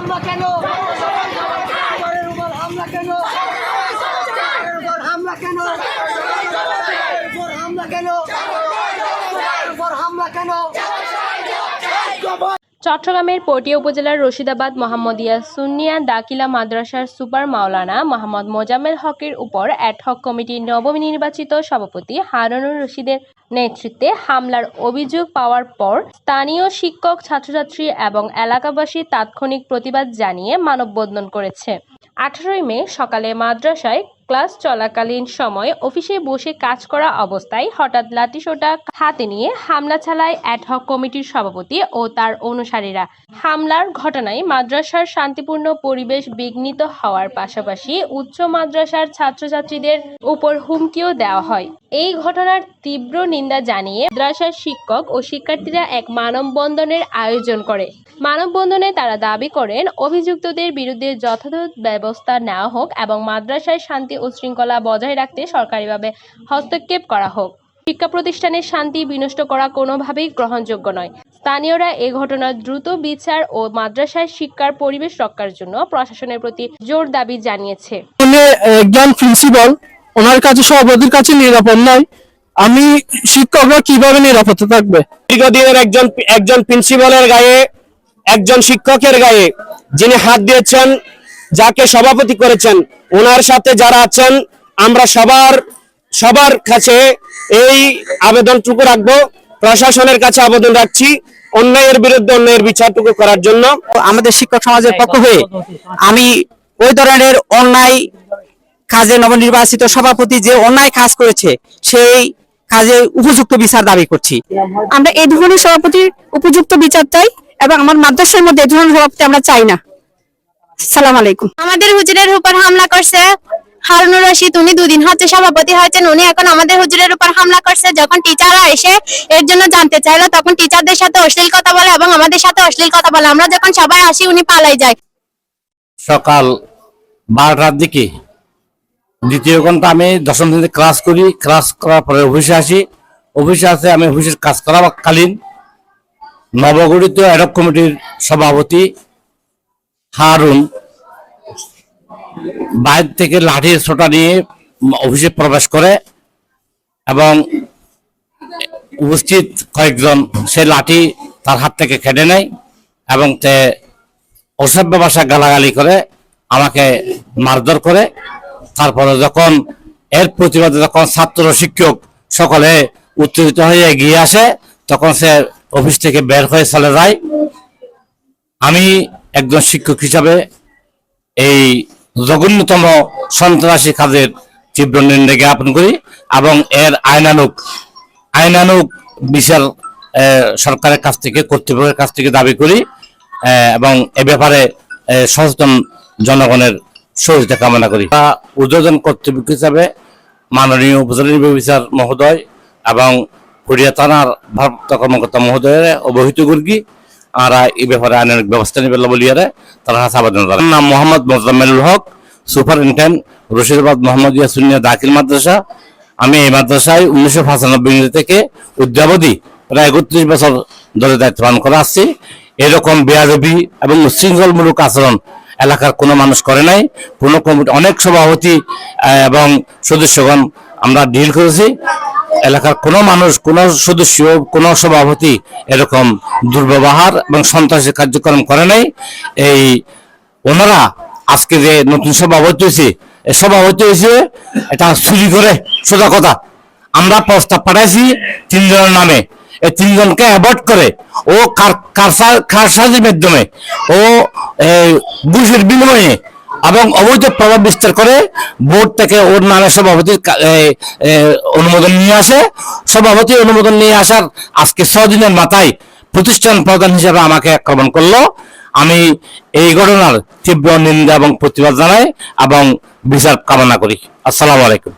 হামলা কেন? শিক্ষকের উপর হামলা কেন? উপর হামলা কেন? উপর হামলা কেন? চট্টগ্রামের পটিয়া উপজেলার রশিদাবাদ মোহাম্মদিয়া সুন্নিয়া দাকিলা মাদ্রাসার সুপার মাওলানা মোহাম্মদ মোজাম্মেল হকের উপর অ্যাডহক কমিটির নবনির্বাচিত সভাপতি হারুনুর রশিদের নেতৃত্বে হামলার অভিযোগ পাওয়ার পর স্থানীয় শিক্ষক, ছাত্রছাত্রী এবং এলাকাবাসী তাৎক্ষণিক প্রতিবাদ জানিয়ে মানববন্ধন করেছে। আঠারোই মে সকালে মাদ্রাসায় ক্লাস চলাকালীন সময় অফিসে বসে কাজ করা অবস্থায় হঠাৎ লাঠিসোঁটা হাতে নিয়ে হামলা চালায় অ্যাডহক কমিটির সভাপতি ও তার অনুসারীরা। হামলার ঘটনায় মাদ্রাসার শান্তিপূর্ণ পরিবেশ বিঘ্নিত হওয়ার পাশাপাশি উচ্চ মাদ্রাসার ছাত্রছাত্রীদের উপর হুমকিও দেওয়া হয়। এই ঘটনার তীব্র নিন্দা জানিয়ে মাদ্রাসার শিক্ষক ও শিক্ষার্থীরা এক মানববন্ধনের আয়োজন করে। মানববন্ধনে তারা দাবি করেন, অভিযুক্তদের বিরুদ্ধে যথাযথ ব্যবস্থা নেওয়া হোক এবং মাদ্রাসায় শান্তি ও শৃঙ্খলা বজায় রাখতে সরকারিভাবে হস্তক্ষেপ করা হোক। শিক্ষা প্রতিষ্ঠানের শান্তি বিনষ্ট করা কোনোভাবেই গ্রহণযোগ্য নয়। স্থানীয়রা এ ঘটনার দ্রুত বিচার ও মাদ্রাসায় শিক্ষার পরিবেশ রক্ষার জন্য প্রশাসনের প্রতি জোর দাবি জানিয়েছে। একজন প্রিন্সিপাল ওনার কাছে সভাপতির কাছে নিরাপদ নয়। আমি শিক্ষকরা কীভাবে নিরাপদ থাকবে? দীর্ঘদিনের একজন একজন প্রিন্সিপালের গায়ে একজন শিক্ষকের গায়ে যিনি হাত দিয়েছেন যাকে সভাপতি করেছেন ওনার সাথে যারা আছেন আমরা সবার সবার কাছে এই আবেদনটুকু রাখব। প্রশাসনের কাছে আবেদন রাখছি অন্যায়ের বিরুদ্ধে অন্যায়ের বিচারটুকু করার জন্য। আমাদের শিক্ষক সমাজের পক্ষ হয়ে আমি ওই ধরনের অন্যায় কাজে নবনির্বাচিত সভাপতি যে অন্যায় কাজ করেছে সেই কাজে উপযুক্ত বিচার দাবি করছি। আমরা এই ধরনের সভাপতির উপযুক্ত বিচার চাই এবং আমার মাদ্রাসার মধ্যে এই ধরনের সভাপতি আমরা চাই না। সালাম আলাইকুম। আমাদের হুজুরের উপর হামলা করছে। হারুনুর রশিদ উনি দুদিন হচ্ছে সভাপতি হয়েছেন উনি এখন আমাদের হুজুরের উপর হামলা করছে। যখন টিচাররা এসে এর জন্য জানতে চাইলো তখন টিচারদের সাথে অশ্লীল কথা বলে এবং আমাদের সাথে অশ্লীল কথা বলে। আমরা যখন সবাই আসি উনি পালাই যায়। সকাল বারোটার দিকে দ্বিতীয় ঘণ্টা আমি দশম শ্রেণীতে ক্লাস করি। ক্লাস করার পরে অফিসে আসি। অফিসে আসে আমি অফিসের কাজ করাকালীন নবগঠিত অ্যাডক কমিটির সভাপতি হারুন বাইরে থেকে লাঠির ছোটা নিয়ে অফিসে প্রবেশ করে এবং উপস্থিত কয়েকজন, সে লাঠি তার হাত থেকে কেটে নেয় এবং তে অসভ্য ভাষা গালাগালি করে, আমাকে মারধর করে। তারপরে যখন এর প্রতিবাদে যখন ছাত্র, শিক্ষক সকলে উত্তেজিত হয়ে এগিয়ে আসে, তখন সে অফিস থেকে বের হয়ে চলে যায়। আমি একজন শিক্ষক হিসাবে এই জঘন্যতম সন্ত্রাসী কাজের তীব্র নিন্দা জ্ঞাপন করি এবং এর আইনানুক আইনানুক বিচার সরকারের কাছ থেকে, কর্তৃপক্ষের কাছ থেকে দাবি করি এবং এ ব্যাপারে সচেতন জনগণের সহযোগিতা কামনা করি। উদ্বোধন কর্তৃপক্ষ হিসাবে মাননীয় উপজেলা নির্বাহী বিচার মহোদয় এবং হরিয়া থানার ভারপ্রাপ্ত কর্মকর্তা মহোদয়ের অবহিত করি আর এই ব্যাপারে আইনের ব্যবস্থা নেবে বলিয়ারে তারা আবেদন করেন নাম মোহাম্মদ মোজাম্মেলুল হক, সুপারিনটেন্ডেন্ট রশিদাবাদ মোহাম্মদিয়া সুনিয়া দাখিল মাদ্রাসা। আমি এই মাদ্রাসায় উনিশশো পঁচানব্বই থেকে উদ্যাবধি প্রায় একত্রিশ বছর ধরে দায়িত্ব পালন করে আসছি। এরকম বেয়ারবি এবং উচ্ছৃঙ্খলমূলক আচরণ এলাকার কোনো মানুষ করে নাই। কোনো কমিটি অনেক সভাপতি এবং সদস্যগণ আমরা ডিল করেছি। এলাকার কোনো মানুষ, কোনো সদস্য, কোনো সভাপতি এরকম দুর্ব্যবহার এবং সন্ত্রাসী কার্যক্রম করে নাই। এই ওনারা আজকে যে নতুন সভাপতি হয়েছে সভাপতি হয়েছে, এটা চুরি করে সোজা কথা। আমরা প্রস্তাব পাঠাইছি তিনজনের নামে। এই তিনজনকে অ্যাভয়েড করে ও কার- কারসা- কারসাজির মাধ্যমে ও ঘুষের বিনিময়ে এবং অবৈধ প্রভাব বিস্তার করে বোর্ড থেকে ওর নামে সভাপতির অনুমোদন নিয়ে আসে। সভাপতি অনুমোদন নিয়ে আসার আজকে ছদিনের মাথায় প্রতিষ্ঠান প্রধান হিসেবে আমাকে আক্রমণ করল। আমি এই ঘটনার তীব্র নিন্দা এবং প্রতিবাদ জানাই এবং বিচার কামনা করি। আসসালামু আলাইকুম।